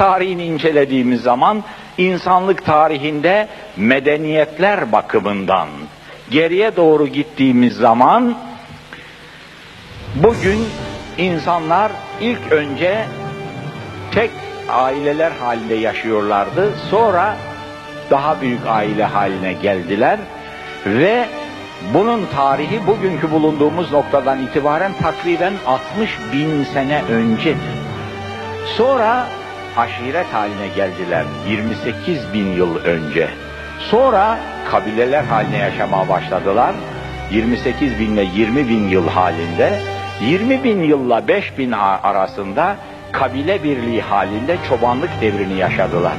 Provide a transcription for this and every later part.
tarihini incelediğimiz zaman insanlık tarihinde medeniyetler bakımından geriye doğru gittiğimiz zaman bugün insanlar ilk önce tek aileler halinde yaşıyorlardı. Sonra daha büyük aile haline geldiler ve bunun tarihi bugünkü bulunduğumuz noktadan itibaren takriben 60 bin sene öncedir. Sonra aşiret haline geldiler 28 bin yıl önce. Sonra kabileler haline yaşamaya başladılar. 28 binle 20 bin yıl halinde. 20 bin yılla 5 bin arasında kabile birliği halinde çobanlık devrini yaşadılar.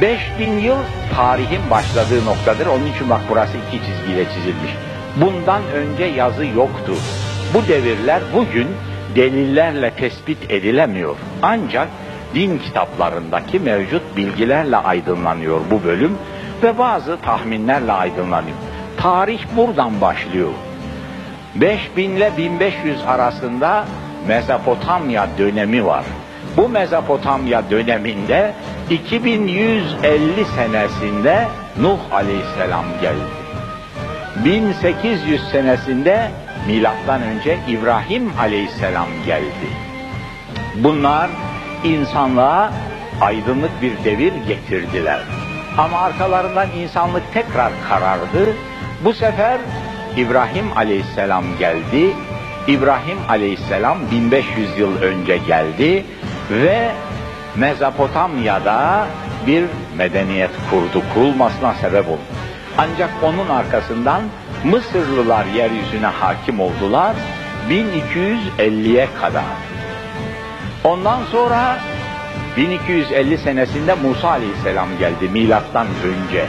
5000 yıl tarihin başladığı noktadır. Onun için bak burası iki çizgiyle çizilmiş. Bundan önce yazı yoktu. Bu devirler bugün delillerle tespit edilemiyor. Ancak din kitaplarındaki mevcut bilgilerle aydınlanıyor bu bölüm ve bazı tahminlerle aydınlanıyor. Tarih buradan başlıyor. 5000 ile 1500 arasında Mezopotamya dönemi var. Bu Mezopotamya döneminde 2150 senesinde Nuh Aleyhisselam geldi. 1800 senesinde milattan önce İbrahim Aleyhisselam geldi. Bunlar insanlığa aydınlık bir devir getirdiler. Ama arkalarından insanlık tekrar karardı. Bu sefer İbrahim Aleyhisselam geldi. İbrahim Aleyhisselam 1500 yıl önce geldi ve Mezopotamya'da bir medeniyet kurdu, kurulmasına sebep oldu. Ancak onun arkasından Mısırlılar yeryüzüne hakim oldular 1250'ye kadar. Ondan sonra 1250 senesinde Musa Aleyhisselam geldi milattan önce.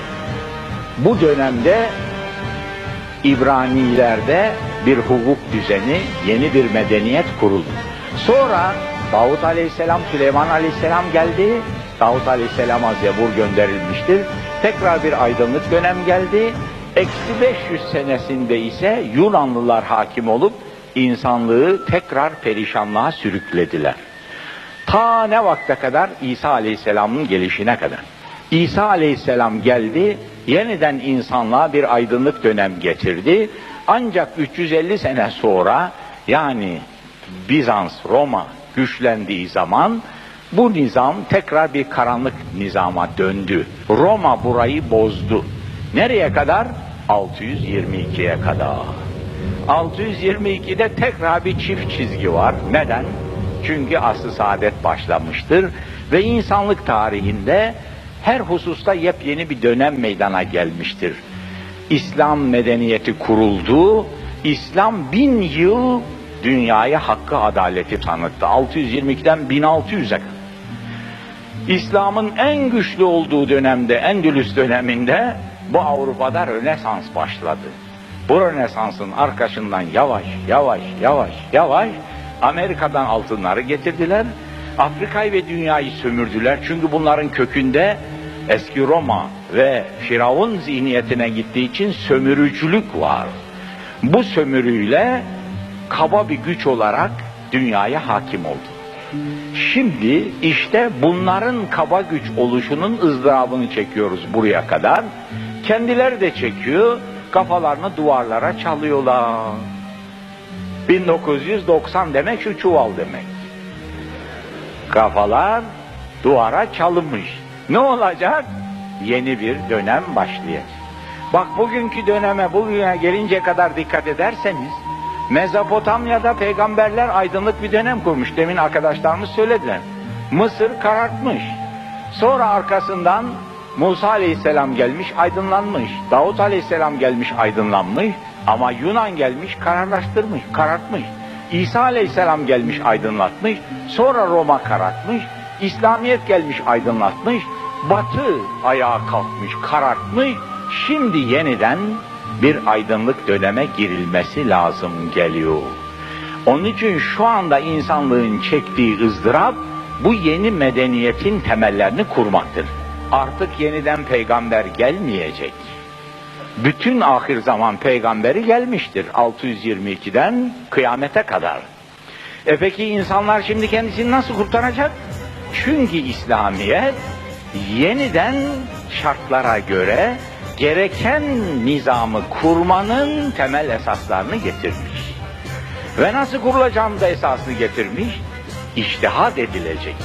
Bu dönemde İbranilerde bir hukuk düzeni, yeni bir medeniyet kuruldu. Sonra Davut Aleyhisselam, Süleyman Aleyhisselam geldi. Davut Aleyhisselam'a Zebur gönderilmiştir. Tekrar bir aydınlık dönem geldi. Eksi 500 senesinde ise Yunanlılar hakim olup insanlığı tekrar perişanlığa sürüklediler. Ta ne vakte kadar? İsa Aleyhisselam'ın gelişine kadar. İsa Aleyhisselam geldi, yeniden insanlığa bir aydınlık dönem getirdi. Ancak 350 sene sonra yani Bizans, Roma güçlendiği zaman bu nizam tekrar bir karanlık nizama döndü. Roma burayı bozdu. Nereye kadar? 622'ye kadar. 622'de tekrar bir çift çizgi var. Neden? Çünkü asr saadet başlamıştır ve insanlık tarihinde her hususta yepyeni bir dönem meydana gelmiştir. İslam medeniyeti kuruldu. İslam bin yıl dünyaya hakkı adaleti tanıttı. 622'den 1600'e kadar. İslam'ın en güçlü olduğu dönemde, Endülüs döneminde bu Avrupa'da Rönesans başladı. Bu Rönesans'ın arkasından yavaş, yavaş, yavaş, yavaş Amerika'dan altınları getirdiler. Afrika'yı ve dünyayı sömürdüler. Çünkü bunların kökünde eski Roma ve Firavun zihniyetine gittiği için sömürücülük var. Bu sömürüyle kaba bir güç olarak dünyaya hakim oldu. Şimdi işte bunların kaba güç oluşunun ızdırabını çekiyoruz buraya kadar. Kendileri de çekiyor, kafalarını duvarlara çalıyorlar. 1990 demek şu çuval demek. Kafalar duvara çalınmış. Ne olacak? Yeni bir dönem başlayacak. Bak bugünkü döneme, bugüne gelince kadar dikkat ederseniz Mezopotamya'da peygamberler aydınlık bir dönem kurmuş. Demin arkadaşlarımız söylediler. Mısır karartmış. Sonra arkasından Musa Aleyhisselam gelmiş aydınlanmış. Davut Aleyhisselam gelmiş aydınlanmış. Ama Yunan gelmiş kararlaştırmış, karartmış. İsa Aleyhisselam gelmiş aydınlatmış. Sonra Roma karartmış. İslamiyet gelmiş aydınlatmış. Batı ayağa kalkmış, karartmış. Şimdi yeniden bir aydınlık döneme girilmesi lazım geliyor. Onun için şu anda insanlığın çektiği ızdırap bu yeni medeniyetin temellerini kurmaktır. Artık yeniden peygamber gelmeyecek. Bütün ahir zaman peygamberi gelmiştir 622'den kıyamete kadar. E peki insanlar şimdi kendisini nasıl kurtaracak? Çünkü İslamiyet yeniden şartlara göre gereken nizamı kurmanın temel esaslarını getirmiş. Ve nasıl kurulacağını da esasını getirmiş. İçtihat edilecek.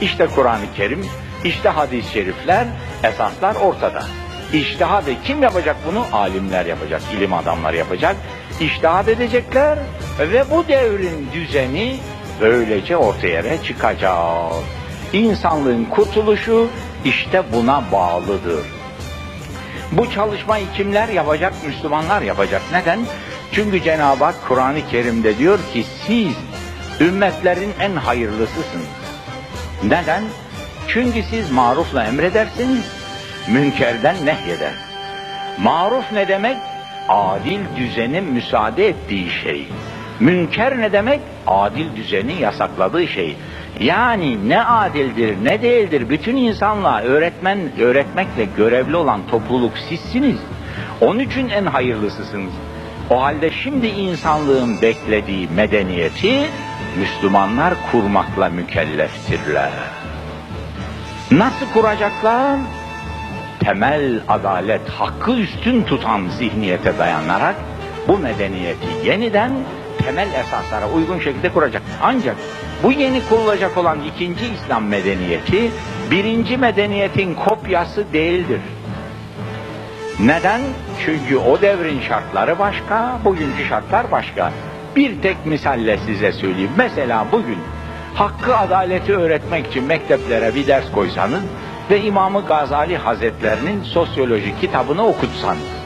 İşte Kur'an-ı Kerim, işte hadis-i şerifler, esaslar ortada. İçtihad e- kim yapacak bunu? Alimler yapacak, ilim adamları yapacak. İçtihad edecekler ve bu devrin düzeni böylece ortaya çıkacak. İnsanlığın kurtuluşu işte buna bağlıdır. Bu çalışmayı kimler yapacak? Müslümanlar yapacak. Neden? Çünkü Cenab-ı Hak Kur'an-ı Kerim'de diyor ki siz ümmetlerin en hayırlısısınız. Neden? Çünkü siz marufla emredersiniz, münkerden nehyeder. Maruf ne demek? Adil düzenin müsaade ettiği şey. Münker ne demek? Adil düzenin yasakladığı şey. Yani ne adildir ne değildir bütün insanlığa öğretmen öğretmekle görevli olan topluluk sizsiniz. Onun için en hayırlısısınız. O halde şimdi insanlığın beklediği medeniyeti Müslümanlar kurmakla mükelleftirler. Nasıl kuracaklar? Temel adalet, hakkı üstün tutan zihniyete dayanarak bu medeniyeti yeniden temel esaslara uygun şekilde kuracak. Ancak bu yeni kurulacak olan ikinci İslam medeniyeti birinci medeniyetin kopyası değildir. Neden? Çünkü o devrin şartları başka, bugünkü şartlar başka. Bir tek misalle size söyleyeyim. Mesela bugün hakkı adaleti öğretmek için mekteplere bir ders koysanız ve İmam-ı Gazali Hazretlerinin sosyoloji kitabını okutsanız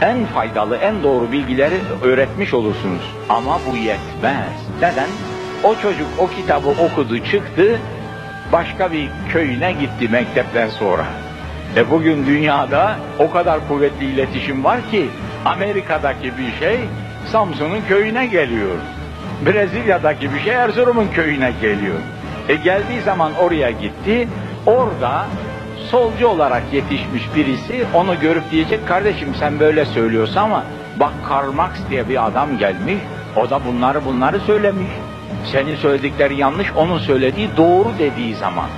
en faydalı, en doğru bilgileri öğretmiş olursunuz. Ama bu yetmez. Neden? O çocuk o kitabı okudu, çıktı, başka bir köyüne gitti mektepten sonra. E bugün dünyada o kadar kuvvetli iletişim var ki Amerika'daki bir şey Samsun'un köyüne geliyor. Brezilya'daki bir şey Erzurum'un köyüne geliyor. E geldiği zaman oraya gitti. Orada solcu olarak yetişmiş birisi onu görüp diyecek kardeşim sen böyle söylüyorsun ama bak Karl Marx diye bir adam gelmiş o da bunları bunları söylemiş. Senin söyledikleri yanlış onun söylediği doğru dediği zaman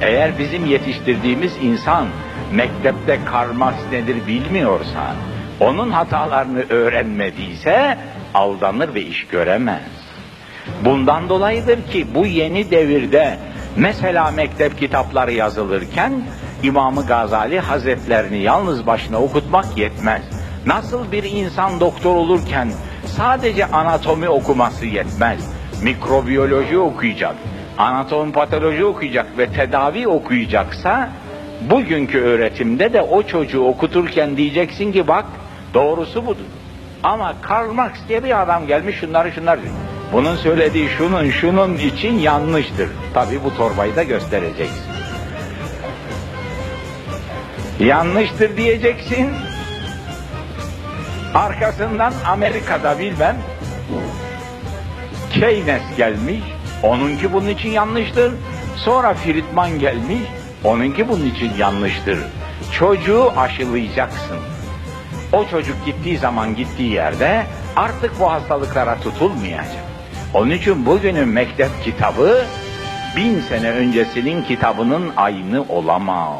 eğer bizim yetiştirdiğimiz insan mektepte Karl Marx nedir bilmiyorsa onun hatalarını öğrenmediyse aldanır ve iş göremez. Bundan dolayıdır ki bu yeni devirde mesela mektep kitapları yazılırken İmam-ı Gazali Hazretlerini yalnız başına okutmak yetmez. Nasıl bir insan doktor olurken sadece anatomi okuması yetmez. Mikrobiyoloji okuyacak, anatomi patoloji okuyacak ve tedavi okuyacaksa bugünkü öğretimde de o çocuğu okuturken diyeceksin ki bak doğrusu budur. Ama Karl Marx diye bir adam gelmiş şunları şunları diyor. Bunun söylediği şunun şunun için yanlıştır. Tabi bu torbayı da göstereceksin. Yanlıştır diyeceksin. Arkasından Amerika'da bilmem Keynes gelmiş. Onunki bunun için yanlıştır. Sonra Friedman gelmiş. Onunki bunun için yanlıştır. Çocuğu aşılayacaksın. O çocuk gittiği zaman gittiği yerde artık bu hastalıklara tutulmayacak. Onun için bugünün mektep kitabı bin sene öncesinin kitabının aynı olamaz.